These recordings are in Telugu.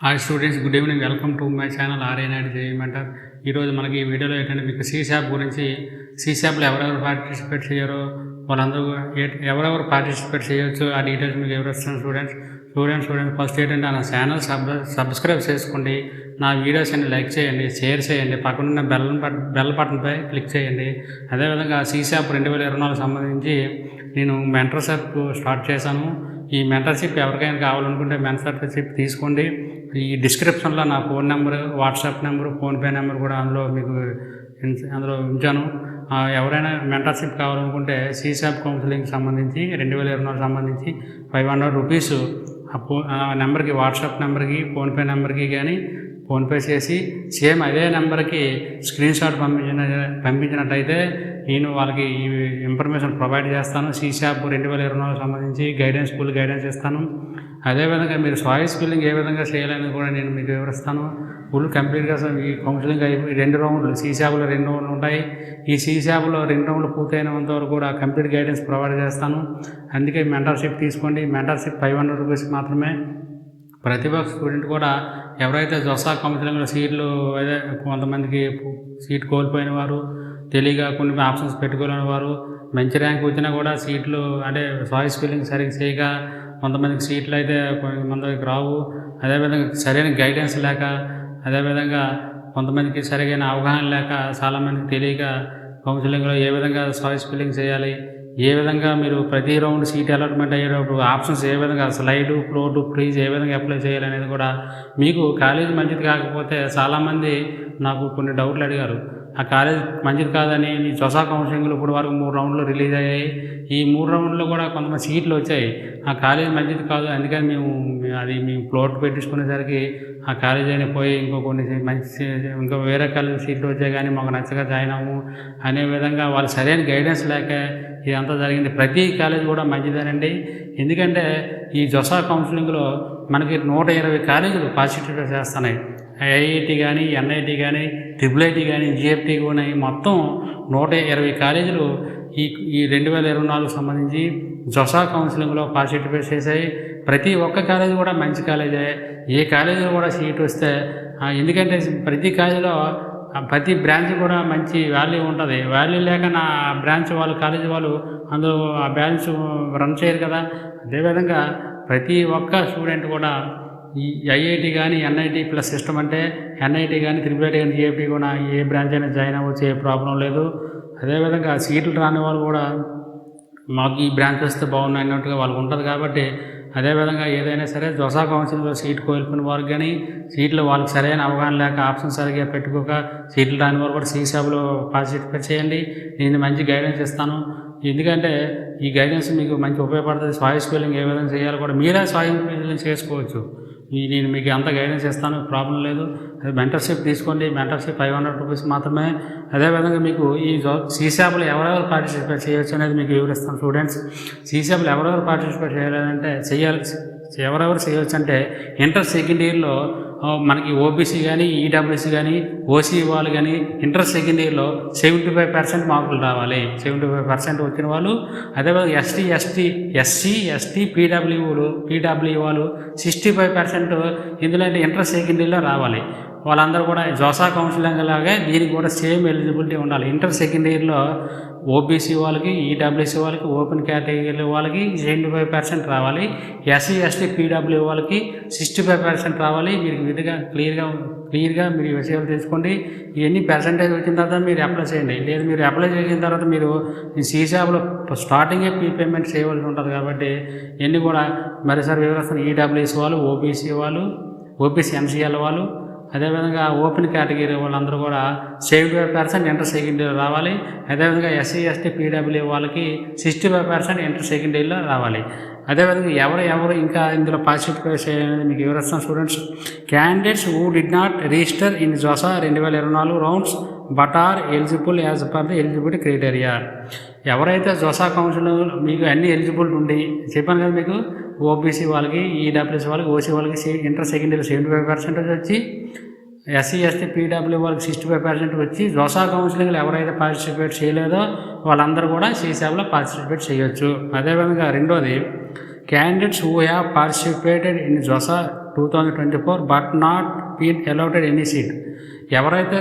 Hi students good evening welcome to my channel R A Naidu జయమంటారు ఈరోజు మనకి ఈ వీడియోలో ఏంటంటే మీకు సీ షాప్ గురించి సీసాప్లో ఎవరెవరు పార్టిసిపేట్ చేయరో వాళ్ళందరూ ఎవరెవరు పార్టిసిపేట్ చేయొచ్చు ఆ డీటెయిల్స్ మీకు ఎవరు వస్తున్నారు స్టూడెంట్స్ స్టూడెంట్స్ స్టూడెంట్స్ ఫస్ట్ ఏంటంటే నా ఛానల్ సబ్ సబ్స్క్రైబ్ చేసుకోండి. నా వీడియోస్ అన్ని లైక్ చేయండి షేర్ చేయండి. పక్కనున్న బెల్ బెల్ బటన్పై క్లిక్ చేయండి. అదేవిధంగా సీసాప్ రెండు వేల ఇరవై నాలుగు సంబంధించి నేను మెంటర్షిప్ స్టార్ట్ చేశాను. ఈ మెంటర్షిప్ ఎవరికైనా కావాలనుకుంటే మెంటర్షిప్ తీసుకోండి. ఈ డిస్క్రిప్షన్లో నా phone number WhatsApp number PhonePe number కూడా అందులో మీకు అందులో ఉంచాను. ఎవరైనా మెంటర్షిప్ కావాలనుకుంటే సీసాప్ కౌన్సిలింగ్ సంబంధించి రెండు వేల ఇరవై నాలుగు సంబంధించి ఫైవ్ హండ్రెడ్ రూపీస్ ఆ ఫో ఆ నెంబర్కి వాట్సాప్ నెంబర్కి ఫోన్పే నెంబర్కి కానీ ఫోన్పే చేసి సేమ్ అదే నెంబర్కి స్క్రీన్ షాట్ పంపించిన పంపించినట్టయితే నేను వాళ్ళకి ఈ ఇన్ఫర్మేషన్ ప్రొవైడ్ చేస్తాను. సీ షాప్ రెండు వేల ఇరవై నాలుగు సంబంధించి గైడెన్స్ ఫుల్ గైడెన్స్ ఇస్తాను. అదేవిధంగా మీరు సాయిస్ ఫిల్లింగ్ ఏ విధంగా చేయాలని కూడా నేను మీకు వివరిస్తాను. ఫుల్ కంప్లీట్గా ఈ కౌన్సిలింగ్ అయిపోయి రెండు రౌండ్లు సీసాపులో రెండు రౌండ్లు ఉంటాయి. ఈ సీ షాపులో రెండు రౌండ్లు పూర్తయినంత వరకు కూడా కంప్లీట్ గైడెన్స్ ప్రొవైడ్ చేస్తాను. అందుకే మెంటర్షిప్ తీసుకోండి. మెంటర్షిప్ ఫైవ్ హండ్రెడ్ రూపీస్ మాత్రమే. ప్రతి ఒక్క స్టూడెంట్ కూడా ఎవరైతే జొసా కౌన్సిలింగ్లో సీట్లు అదే కొంతమందికి సీట్ కోల్పోయిన వారు తెలియక కొన్ని ఆప్షన్స్ పెట్టుకోలేని వారు మంచి ర్యాంక్ వచ్చినా కూడా సీట్లు అంటే సాయిస్ ఫిల్లింగ్ సరిగ్గా చేయక కొంతమందికి సీట్లు అయితే కొంతమందికి రావు. అదేవిధంగా సరైన గైడెన్స్ లేక అదేవిధంగా కొంతమందికి సరైన అవగాహన లేక చాలామందికి తెలియక కౌన్సిలింగ్లో ఏ విధంగా సాయిస్ ఫిల్లింగ్ చేయాలి ఏ విధంగా మీరు ప్రతి రౌండ్ సీట్ అలాట్మెంట్ అయ్యేటప్పుడు ఆప్షన్స్ ఏ విధంగా స్లైడ్ ఫ్లోట్ ఫ్రీజ్ ఏ విధంగా అప్లై చేయాలనేది కూడా మీకు కాలేజ్ మంచిది కాకపోతే చాలామంది నాకు కొన్ని డౌట్లు అడిగారు. ఆ కాలేజ్ మంచిది కాదని ఈ చొసా కౌన్సిలింగ్లు ఇప్పుడు వరకు మూడు రౌండ్లు రిలీజ్ అయ్యాయి. ఈ మూడు రౌండ్లు కూడా కొంతమంది సీట్లు వచ్చాయి. ఆ కాలేజ్ మంచిది కాదు. అందుకని మేము అది మేము ఫ్లోట్ పెట్టించుకునేసరికి ఆ కాలేజ్ అయినా పోయి ఇంకో కొన్ని మంచి ఇంకా ఇంకో వేరే కాలేజ్ సీట్లు వచ్చాయి కానీ మాకు నచ్చగా జాయిన్ అవ్వము. అనే విధంగా వాళ్ళు సరైన గైడెన్స్ లేక ఇదంతా జరిగింది. ప్రతి కాలేజ్ కూడా మంచిదేనండి. ఎందుకంటే ఈ జొసా కౌన్సిలింగ్లో మనకి నూట ఇరవై కాలేజీలు పార్టిసిపేట్ చేస్తున్నాయి. ఐఐటి కానీ ఎన్ఐటి కానీ ట్రిపుల్ ఐటి కానీ జిఎఫ్టీ కానీ మొత్తం నూట ఇరవై కాలేజీలు ఈ ఈ రెండు వేల ఇరవై నాలుగు సంబంధించి జొసా కౌన్సిలింగ్లో పార్టిసిపేట్ చేశాయి. ప్రతి ఒక్క కాలేజీ కూడా మంచి కాలేజే. ఏ కాలేజీలో కూడా సీట్ వస్తే ఎందుకంటే ప్రతి కాలేజీలో ప్రతి బ్రాంచ్ కూడా మంచి వాల్యూ ఉంటుంది. వాల్యూ లేక నా బ్రాంచ్ వాళ్ళు కాలేజీ వాళ్ళు అందులో ఆ బ్రాంచ్ రన్ చేయరు కదా. అదేవిధంగా ప్రతి ఒక్క స్టూడెంట్ కూడా ఈ ఐఐటి కానీ ఎన్ఐటి ప్లస్ సిస్టమ్ అంటే ఎన్ఐటి కానీ త్రిపుల్ ఐటీ కానీ జిఎఫ్టీ కూడా ఏ బ్రాంచ్ అయినా జాయిన్ అవ్వచ్చు ఏ ప్రాబ్లం లేదు. అదేవిధంగా సీట్లు రాని వాళ్ళు కూడా మాకు ఈ బ్రాంచ్ వస్తే బాగున్నాయి అన్నట్టుగా వాళ్ళకు ఉంటుంది కాబట్టి అదేవిధంగా ఏదైనా సరే దోసా కౌన్సిల్లో సీట్ కోల్పోయిన వారు కానీ సీట్లు వాళ్ళకి సరైన అవగాహన లేక ఆప్షన్ సరిగ్గా పెట్టుకోక సీట్లు రాని వారు కూడా సీసాబులో పార్టిసిపేట్ చేయండి నేను మంచి గైడెన్స్ ఇస్తాను. ఎందుకంటే ఈ గైడెన్స్ మీకు మంచి ఉపయోగపడుతుంది. స్వాయి స్పెల్లింగ్ ఏ విధంగా చేయాలో కూడా మీరే స్వాయి స్పెల్లింగ్ చేసుకోవచ్చు. నేను మీకు అంత గైడెన్స్ ఇస్తాను ప్రాబ్లం లేదు. మెంటర్షిప్ తీసుకోండి. మెంటర్షిప్ ఫైవ్ హండ్రెడ్ రూపీస్ మాత్రమే. అదేవిధంగా మీకు ఈ సీసాపులు ఎవరెవరు పార్టిసిపేట్ చేయొచ్చు అనేది మీకు వివరిస్తాను స్టూడెంట్స్ సీసాపులు ఎవరెవరు పార్టిసిపేట్ చేయాలంటే చేయాలి ఎవరెవరు చేయొచ్చు అంటే ఇంటర్ సెకండ్ ఇయర్లో మనకి ఓబీసీ కానీ ఈడబ్ల్యూసీ కానీ ఓసీ వాళ్ళు కానీ ఇంటర్ సెకండ్ ఇయర్లో సెవెంటీ ఫైవ్ పర్సెంట్ మార్కులు రావాలి. సెవెంటీ ఫైవ్ పర్సెంట్ వచ్చిన వాళ్ళు అదేవిధంగా ఎస్టీ ఎస్టీ ఎస్సీ ఎస్టీ పీడబ్ల్యూలు పీడబ్ల్యూ వాళ్ళు సిక్స్టీ ఫైవ్ పర్సెంట్ ఇందులో ఇంటర్ సెకండ్ ఇయర్లో రావాలి. వాళ్ళందరూ కూడా జోసా కౌన్సిలింగ్ లాగే దీనికి కూడా సేమ్ ఎలిజిబిలిటీ ఉండాలి. ఇంటర్ సెకండ్ ఇయర్లో ఓబీసీ వాళ్ళకి ఈడబ్ల్యూసీ వాళ్ళకి ఓపెన్ కేటగిరీ వాళ్ళకి సెవెంటీ ఫైవ్ పర్సెంట్ రావాలి. ఎస్సీ ఎస్టీ పీడబ్ల్యూ వాళ్ళకి సిక్స్టీ ఫైవ్ పర్సెంట్ రావాలి. మీరు విధిగా క్లియర్గా క్లియర్గా మీరు విషయాలు తెలుసుకోండి. ఇవన్నీ పర్సంటేజ్ వచ్చిన తర్వాత మీరు అప్లై చేయండి. లేదు మీరు అప్లై చేసిన తర్వాత మీరు సీసాబ్లో స్టార్టింగే ప్రీ పేమెంట్ చేయవలసి ఉంటుంది కాబట్టి ఇవన్నీ కూడా మరోసారి వివరిస్తాను. ఈడబ్ల్యూసీ వాళ్ళు ఓబీసీ వాళ్ళు ఓబీసీ ఎంసీఎల్ వాళ్ళు అదేవిధంగా ఓపెన్ కేటగిరీ వాళ్ళందరూ కూడా seventy five percent inter second రావాలి. అదేవిధంగా ఎస్సీ ఎస్టీ పీడబ్ల్యూ వాళ్ళకి sixty five percent inter second ఇయర్లో రావాలి. అదేవిధంగా ఎవరు ఎవరు ఇంకా ఇందులో పార్టిసిపేట్ చేయాలని మీకు వివరిస్తాను students. Candidates who did not register in JoSAA రెండు వేల ఇరవై నాలుగు rounds but are eligible as per the eligibility criteria ఎవరైతే జోసా కౌన్సిల్ మీకు అన్ని ఎలిజిబుల్ ఉండి చెప్పాను కదా మీకు ఓబీసీ వాళ్ళకి ఈడబ్ల్యూసీ వాళ్ళకి ఓసీ వాళ్ళకి inter secondary seventy five percentage వచ్చి ఎస్సీ ఎస్టీ పీడబ్ల్యూ వాళ్ళకి సిక్స్టీ ఫైవ్ పర్సెంట్ వచ్చి జోసా కౌన్సిలింగ్లో ఎవరైతే పార్టిసిపేట్ చేయలేదో వాళ్ళందరూ కూడా సీసాబ్లో పార్టిసిపేట్ చేయొచ్చు. అదేవిధంగా రెండోది candidates who have participated in JoSAA two thousand twenty four but not been allotted any seat ఎవరైతే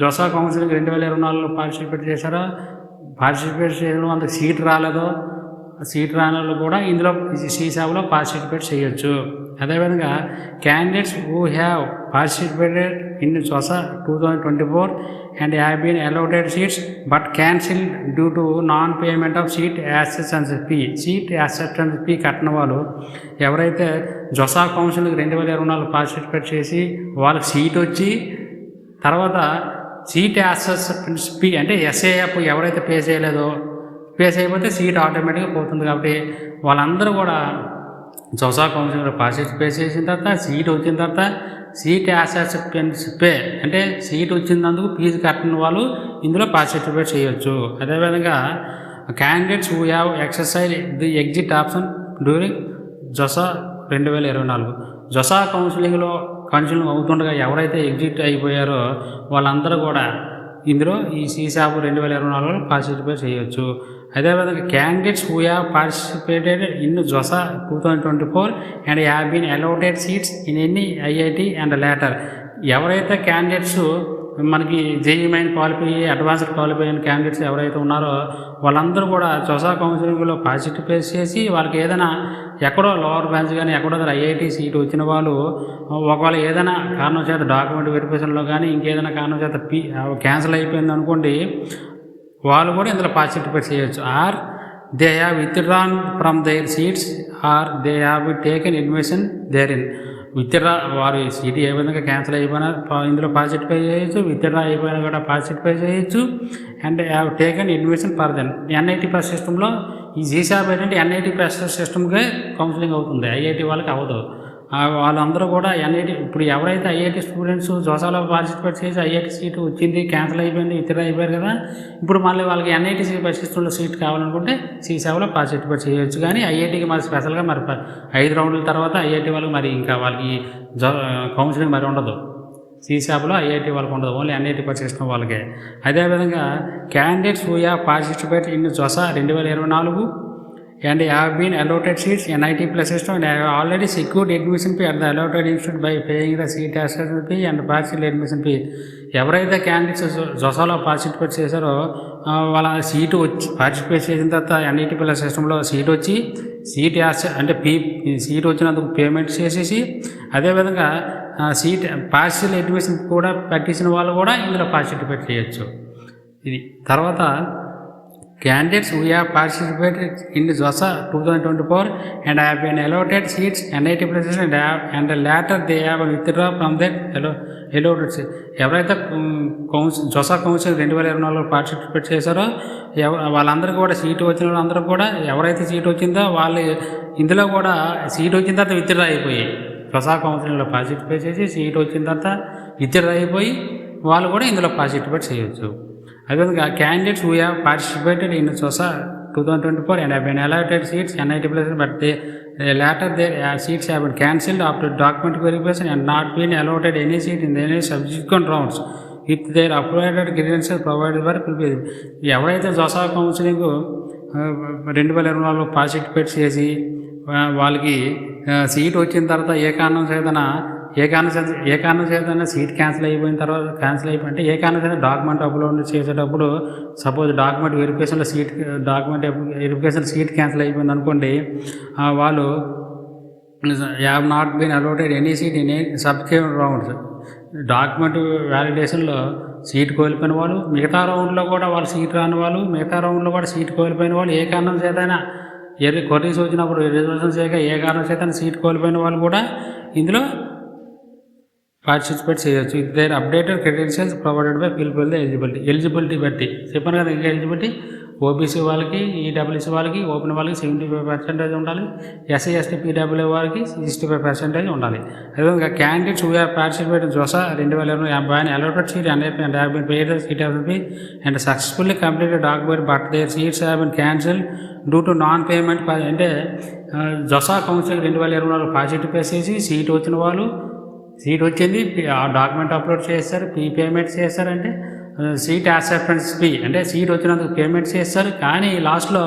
జోసా కౌన్సిలింగ్ రెండు వేల ఇరవై నాలుగులో పార్టిసిపేట్ చేశారో పార్టిసిపేట్ చేయడం వాళ్ళకి సీట్ రాలేదో సీట్ రాని కూడా ఇందులో సీసాలో పార్టిసిపేట్ చేయొచ్చు. అదేవిధంగా candidates who have participated in JoSAA two thousand twenty four and have been allotted seats but cancel due to non payment of seat acceptance fee seat acceptance fee కట్టిన వాళ్ళు ఎవరైతే జొసా కౌన్సిల్కి రెండు వేల ఇరవై నాలుగు పార్టిసిపేట్ చేసి వాళ్ళకి సీట్ వచ్చి తర్వాత సీట్ యాక్సెప్టెన్స్ ఫీ అంటే ఎస్ఏఎఫ్ ఎవరైతే పే చేయలేదో పేస్ అయిపోతే సీట్ ఆటోమేటిక్గా పోతుంది కాబట్టి వాళ్ళందరూ కూడా జొసా కౌన్సిలర్ పార్టిసిపేట్ చేసిన తర్వాత సీట్ వచ్చిన తర్వాత సీట్ యాసెస్ పే అంటే సీట్ వచ్చినందుకు ఫీజు కట్టిన వాళ్ళు ఇందులో పార్టిసిపేట్ చేయొచ్చు. అదేవిధంగా candidates who have exercise the exit option during JoSAA రెండు వేల ఇరవై నాలుగు. జొసా కౌన్సిలింగ్లో కౌన్సిలింగ్ అవుతుండగా ఎవరైతే ఎగ్జిట్ అయిపోయారో వాళ్ళందరూ కూడా ఇందులో ఈ సీసాబ్ రెండు వేల ఇరవై నాలుగులో పార్టిసిపేట్ చేయొచ్చు. అదేవిధంగా candidates who have participated in JoSAA two thousand twenty four and have been allotted seats in any IIT and later ఎవరైతే క్యాండిడేట్స్ మనకి JEE main qualify advanced qualify అయిన క్యాండిడేట్స్ ఎవరైతే ఉన్నారో వాళ్ళందరూ కూడా జొసా కౌన్సిలింగ్లో పార్టిసిపేట్ చేసి వాళ్ళకి ఏదైనా ఎక్కడో లోవర్ బ్రాంచ్ కానీ ఎక్కడో ఐఐటి సీట్ వచ్చిన వాళ్ళు ఒకవేళ ఏదైనా కారణం చేత డాక్యుమెంట్ వెరిఫికేషన్లో కానీ ఇంకేదైనా కారణం చేత పీ క్యాన్సిల్ అయిపోయింది అనుకోండి వాళ్ళు కూడా ఇందులో పార్టిసిపేట్ చేయొచ్చు. Or they have withdrawn from their seats or they have taken invasion their in withdraw వారు సీట్ ఏ విధంగా క్యాన్సిల్ అయిపోయినా ఇందులో పార్టిసిపేట్ చేయొచ్చు విత్డ్రా అయిపోయినా కూడా పార్టిసిపేట్ చేయొచ్చు and have taken invasion for then NIT plus సిస్టంలో ఈ జీసాబ్ ఏంటంటే ఎన్ఐటి పాస్ సిస్టమ్కే కౌన్సిలింగ్ అవుతుంది. ఐఐటి వాళ్ళకి అవ్వదు. వాళ్ళందరూ కూడా ఎన్ఐటి ఇప్పుడు ఎవరైతే ఐఐటి స్టూడెంట్స్ జోసాలో పార్టిసిపేట్ చేసి ఐఐటి సీటు వచ్చింది క్యాన్సిల్ అయిపోయింది ఇతర అయిపోయారు కదా ఇప్పుడు మళ్ళీ వాళ్ళకి ఎన్ఐటి సిస్టంలో సీట్ కావాలనుకుంటే సి సేవలో పార్టిసిపేట్ చేయొచ్చు. కానీ ఐఐటికి మరి స్పెషల్గా మరి ఐదు రౌండ్ల తర్వాత ఐఐటి వాళ్ళకి మరి ఇంకా వాళ్ళకి జో కౌన్సిలింగ్ మరి ఉండదు. సీసాబ్లో ఐఐటి వాళ్ళకి ఉండదు. ఓన్లీ ఎన్ఐటి పరిశిష్టం వాళ్ళకే. అదేవిధంగా candidates who have participate in JoSAA రెండు వేల ఇరవై నాలుగు and have been allotted seats NIT plus system and have already secured admission fee at the allotted institute by paying the seat assessment fee and partial admission fee ఎవరైతే క్యాండిడేట్స్ జొసాలో పార్టిసిపేట్ చేశారో ఆ, వాళ్ళ సీటు వచ్చి పార్టిసిపేట్ చేసిన తర్వాత ఎన్ఐటి ప్లస్ సిస్టంలో సీట్ వచ్చి సీట్ యాస్ అంటే పీ సీట్ వచ్చినందుకు పేమెంట్ చేసేసి అదేవిధంగా ఆ, సీట్ పార్షియల్ అడ్మిషన్ కూడా పెట్టేసిన వాళ్ళు కూడా ఇందులో పార్టిసిపేట్ చేయొచ్చు ఇది తర్వాత Candidates who have participated in the JOSA 2024 and have been allotted seats NIT places and have and later they have withdraw from their allo- allotted seats. ఎవరైతే కౌన్సిల్ జొసా కౌన్సిల్ రెండు వేల ఇరవై నాలుగులో పార్టిసిపేట్ చేశారో ఎవ వాళ్ళందరికీ కూడా సీటు వచ్చిన వాళ్ళందరూ కూడా ఎవరైతే సీట్ వచ్చిందో వాళ్ళు ఇందులో కూడా సీట్ వచ్చిన తర్వాత విత్డ్రా అయిపోయాయి జొసా కౌన్సిలింగ్లో పార్టిసిపేట్ చేసి సీట్ వచ్చిన తర్వాత విత్డ్రా అయిపోయి వాళ్ళు కూడా ఇందులో పార్టిసిపేట్ చేయొచ్చు అదేవిధంగా candidates who have participated in JoSAA two thousand twenty four and have been allotted seats NIT plus but they later they seats have cancel cancelled after document verification and not been allotted any seat in any subsequent rounds it their uploaded credential provide but ఎవరైతే జోసా కౌన్సిలింగ్ రెండు వేల ఇరవై నాలుగు పార్టిసిపేట్ చేసి వాళ్ళకి సీట్ వచ్చిన తర్వాత ఏ కారణం చేతన ఏ కారణం చేత ఏ కారణం చేతనే సీట్ క్యాన్సిల్ అయిపోయిన తర్వాత క్యాన్సిల్ అయిపోయి అంటే ఏ కారణం చేత డాక్యుమెంట్ అప్లోడ్ చేసేటప్పుడు suppose document వెరిఫికేషన్లో seat document verification seat cancel అయిపోయింది అనుకోండి వాళ్ళు have not been allotted any seat in a rounds. Document వ్యాలిడేషన్లో seat కోల్పోయిన వాళ్ళు మిగతా రౌండ్లో కూడా వాళ్ళు సీట్ రాని వాళ్ళు మిగతా రౌండ్లో కూడా సీట్ కోల్పోయిన వాళ్ళు ఏ కారణం చేతైనా ఏ కొరీస్ వచ్చినప్పుడు రిజర్వేషన్ చేయక ఏ కారణం చేత సీట్ కోల్పోయిన వాళ్ళు కూడా ఇందులో పార్టిసిపేట్ చేయొచ్చు. Their updated credentials provided by people eligibility eligibility బట్టి. చెప్పాను కదా ఇంకా ఎలిజిబిలిటీ ఓబీసీ వాళ్ళకి ఈడబ్ల్యూసీ వాళ్ళకి ఓపెన్ వాళ్ళకి సెవెంటీ ఫైవ్ పర్సెంటేజ్ ఉండాలి ఎస్సీ ఎస్టీ పీడబ్ల్యూ వాళ్ళకి సిక్స్టీ ఫైవ్ పర్సెంటేజ్ ఉండాలి. అదేవిధంగా క్యాండిడేట్స్ హూ పార్టిసిపేట్ జోసా రెండు వేల ఇరవై by allotted seat and and have been paid seat be and successfully completed document but their seats have been cancel due to non payment అంటే ఆ, జొసా కౌన్సిల్ రెండు వేల ఇరవై నాలుగు పాజిటివ్ చేసి సీట్ వచ్చిన వాళ్ళు సీట్ వచ్చింది ఆ డాక్యుమెంట్ అప్లోడ్ చేస్తారు ఫీ పేమెంట్స్ చేస్తారంటే సీట్ యాక్సెప్టెన్స్ ఫీ. అంటే సీట్ వచ్చినందుకు పేమెంట్స్ చేస్తారు కానీ లాస్ట్లో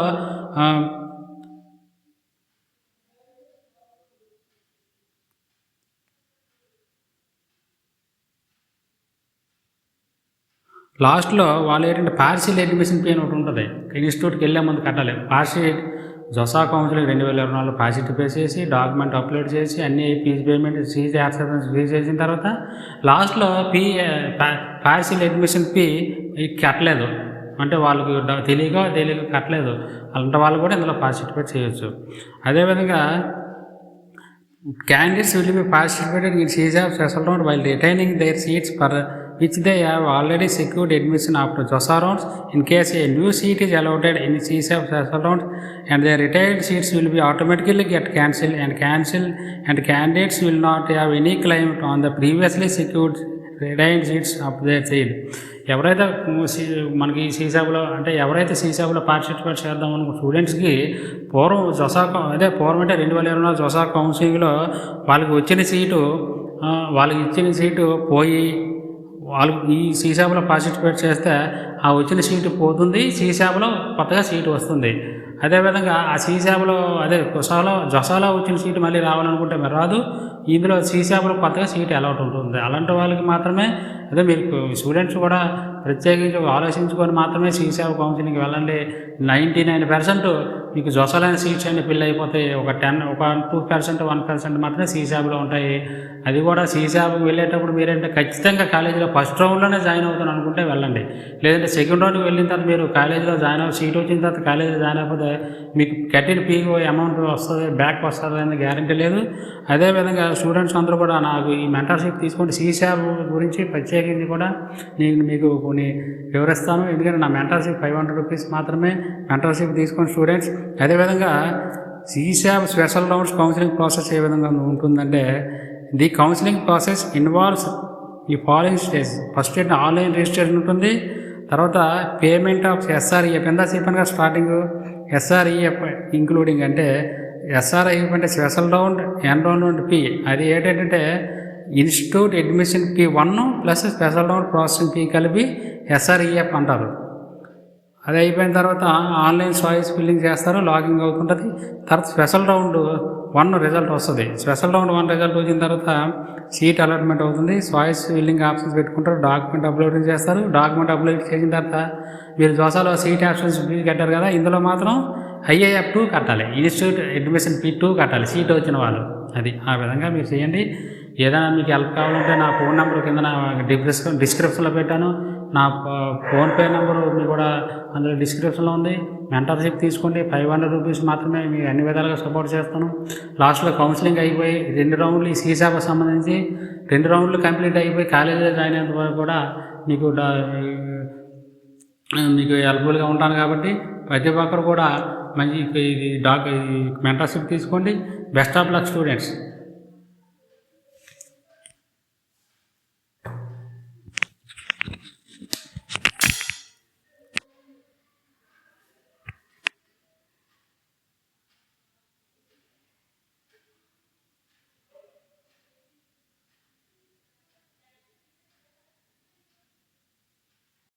లాస్ట్లో వాళ్ళు ఏంటంటే పార్షియల్ అడ్మిషన్ ఫీ అని ఒకటి ఉంటుంది. ఇన్స్టిట్యూట్కి వెళ్ళే ముందు కట్టాలి. పార్సిల్ జొసా కౌన్సిలింగ్ రెండు వేల ఇరవై నాలుగు పార్సిల్ పే చేసి డాక్యుమెంట్ అప్లోడ్ చేసి అన్ని ఫీజు పేమెంట్ సీజీ యాక్సెప్టెన్స్ ఫీజు చేసిన తర్వాత లాస్ట్లో ఫీ పార్సిల్ అడ్మిషన్ ఫీ కట్టలేదు. అంటే వాళ్ళకి తెలియక తెలియక కట్టలేదు. అలాంటి వాళ్ళు కూడా ఇందులో పార్టిసిపేట్ చేయొచ్చు. అదేవిధంగా candidates will be participated in series of special round while retaining their seats for which they have already secured admission after JOSA rounds. In case a new seat is allotted in series of special rounds and their retained seats will be automatically get cancelled and cancelled and candidates will not have any claim on the previously secured retained seats of their seat. ఎవరైతే సి- మనకి సీసాబులో అంటే ఎవరైతే సీసాబులో పార్టిసిపేట్ చేద్దాం అనుకున్న స్టూడెంట్స్కి పూర్వం జొసా కౌ- అదే పూర్వం అంటే రెండు వేల ఇరవై నాలుగు జొసా కౌన్సిలింగ్లో వాళ్ళకి వచ్చిన సీటు ఆ, వాళ్ళకి ఇచ్చిన సీటు పోయి వాళ్ళు ఈ సీసాబులో పార్టిసిపేట్ చేస్తే ఆ వచ్చిన సీటు పోతుంది సీసాబులో కొత్తగా సీటు వస్తుంది. అదేవిధంగా ఆ సీసాబులో అదే కుసాలో జొసాలో వచ్చిన సీటు మళ్ళీ రావాలనుకుంటే మరి రాదు. ఇందులో సీసాబులో కొత్తగా సీటు అలౌట్ ఉంటుంది. అలాంటి వాళ్ళకి మాత్రమే అదే మీరు స్టూడెంట్స్ కూడా ప్రత్యేకించి ఆలోచించుకొని మాత్రమే సీసాబు కౌన్సిలింగ్కి వెళ్ళండి. నైంటీ నైన్ పర్సెంట్ మీకు జొసలైన సీట్స్ అన్ని ఫిల్ అయిపోతాయి ఒక టెన్ ఒక టూ పర్సెంట్ వన్ పర్సెంట్ మాత్రమే సీసాబులో ఉంటాయి. అది కూడా సీసాబ్కి వెళ్ళేటప్పుడు మీరేంటే ఖచ్చితంగా కాలేజీలో ఫస్ట్ రౌండ్లోనే జాయిన్ అవుతాను అనుకుంటే వెళ్ళండి. లేదంటే సెకండ్ రౌండ్కి వెళ్ళిన తర్వాత మీరు కాలేజీలో జాయిన్ అవ్వ సీట్ వచ్చిన తర్వాత కాలేజీలో జాయిన్ అయిపోతే మీకు కట్టిన ఫీ అమౌంట్ వస్తుంది బ్యాక్ వస్తుంది అనేది గ్యారంటీ లేదు. అదేవిధంగా స్టూడెంట్స్ అందరూ కూడా నాకు ఈ మెంటర్షిప్ తీసుకుంటే సీసాబ్ గురించి ప్రత్యేకించి కూడా నేను మీకు కొన్ని వివరిస్తాను. ఎందుకంటే నా మెంటర్షిప్ ఫైవ్ హండ్రెడ్ రూపీస్ మాత్రమే మెంటర్షిప్ తీసుకుని స్టూడెంట్స్. అదేవిధంగా CSAB special rounds counselling process ఏ విధంగా ఉంటుందంటే ది కౌన్సిలింగ్ ప్రాసెస్ ఇన్వాల్వ్స్ ఈ ఫాలోయింగ్ స్టేజ్ ఫస్ట్ ఏంటి ఆన్లైన్ రిజిస్ట్రేషన్ ఉంటుంది. తర్వాత పేమెంట్ ఆఫ్ ఎస్ఆర్ఈఎఫ్ ఎంత చెప్పాను స్టార్టింగ్ ఎస్ఆర్ఈఎఫ్ ఇంక్లూడింగ్ అంటే ఎస్ఆర్ఐఎఫ్ అంటే స్పెషల్ రౌండ్ ఎన్రోల్మెంట్ ఫీ అది ఏంటంటే institute admission fee one plus special round processing fee కలిపి ఎస్ఆర్ఈఎఫ్ అంటారు. అది అయిపోయిన తర్వాత ఆన్లైన్ సాయిస్ ఫిల్లింగ్ చేస్తారు లాగింగ్ అవుతుంటుంది. తర్వాత స్పెషల్ రౌండ్ వన్ రిజల్ట్ వస్తుంది. స్పెషల్ రౌండ్ వన్ రిజల్ట్ వచ్చిన తర్వాత సీట్ అలాట్మెంట్ అవుతుంది. సాయిస్ ఫిల్లింగ్ ఆప్షన్స్ పెట్టుకుంటారు. డాక్యుమెంట్ అప్లోడింగ్ చేస్తారు. డాక్యుమెంట్ అప్లోడ్ చేసిన తర్వాత మీరు జోసాలో సీట్ ఆప్షన్స్ ఫీజు కట్టారు కదా ఇందులో మాత్రం ఐఏఎఫ్ టూ కట్టాలి. ఇన్స్టిట్యూట్ అడ్మిషన్ ఫీ టూ కట్టాలి. సీట్ వచ్చిన వాళ్ళు. అది ఆ విధంగా మీరు చేయండి. ఏదైనా మీకు హెల్ప్ కావాలంటే నా ఫోన్ నెంబర్ కింద నా డిస్క్రిప్షన్ డిస్క్రిప్షన్లో పెట్టాను. నా ఫోన్పే నెంబర్ మీకు కూడా అందులో డిస్క్రిప్షన్లో ఉంది. మెంటర్షిప్ తీసుకోండి. ఫైవ్ హండ్రెడ్ రూపీస్ మాత్రమే మీకు అన్ని విధాలుగా సపోర్ట్ చేస్తాను. లాస్ట్లో కౌన్సిలింగ్ అయిపోయి రెండు రౌండ్లు ఈ సీసాకు సంబంధించి రెండు రౌండ్లు కంప్లీట్ అయిపోయి కాలేజీలో జాయిన్ అయినంత వరకు కూడా మీకు మీకు హెల్ప్ఫుల్గా ఉంటాను కాబట్టి ప్రతి ఒక్కరు కూడా మంచి ఇది డాక్ మెంటర్షిప్ తీసుకోండి. Best of luck students